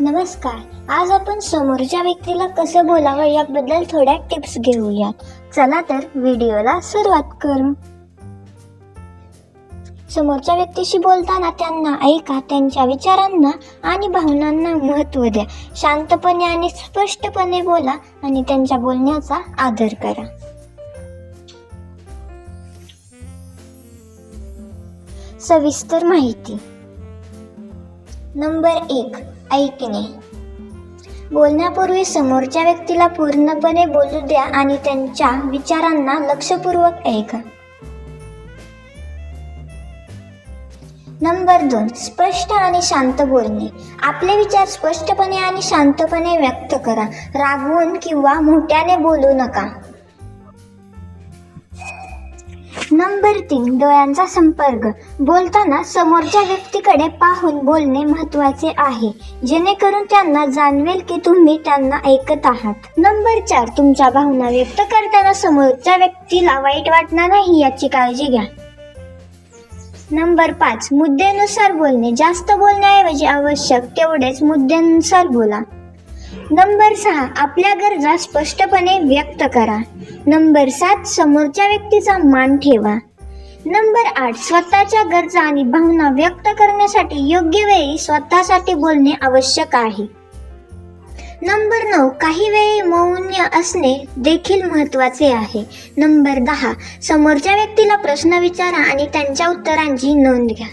नमस्कार. आज आपण समोरच्या व्यक्तीला कसं बोलावं याबद्दल थोड्या टिप्स घेऊयात. चला तर व्हिडिओला सुरुवात करू. समोरच्या व्यक्तीशी बोलताना त्यांना ऐका त्यांच्या विचारांना आणि भावनांना महत्त्व द्या. शांतपणे आणि स्पष्टपणे बोला आणि त्यांच्या बोलण्याचा आदर करा. सविस्तर माहिती. नंबर एक. ऐकणे बोलण्यापूर्वी समोरच्या व्यक्तीला पूर्णपणे बोलू द्या आणि त्यांच्या विचारांना लक्षपूर्वक ऐका. नंबर दोन स्पष्ट आणि शांत बोलणे. आपले विचार स्पष्टपणे आणि शांतपणे व्यक्त करा. रागवून किंवा मोठ्याने बोलू नका. नंबर तीन डोळ्यांचा संपर्क. बोलताना समोरच्या व्यक्तीकडे पाहून बोलणे महत्त्वाचे आहे. जेणेकरून त्यांना जाणवेल की तुम्ही त्यांना ऐकत आहात. नंबर चार तुमच्या भावना व्यक्त करताना समोरच्या व्यक्तीला वाईट वाटणार नाही याची काळजी घ्या. नंबर पाच मुद्द्यानुसार बोलणे. जास्त बोलण्याऐवजी आवश्यक तेवढेच मुद्द्यानुसार बोला. नंबर सहा आपल्या गरजा स्पष्टपणे व्यक्त करा. नंबर सात समोरच्या व्यक्तीचा मान ठेवा. नंबर आठ स्वतःच्या गरजा आणि भावना व्यक्त करण्यासाठी योग्य वेळी स्वतःसाठी बोलणे आवश्यक आहे. नंबर नऊ काही वेळी मौन्य असणे देखील महत्त्वाचे आहे. नंबर दहा समोरच्या व्यक्तीला प्रश्न विचारा आणि त्यांच्या उत्तरांची नोंद घ्या.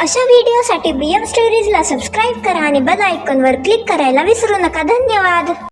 अशा व्हिडिओसाठी बी एम स्टोरीजला सबस्क्राईब करा आणि बेल आयकॉनवर क्लिक करायला विसरू नका. धन्यवाद.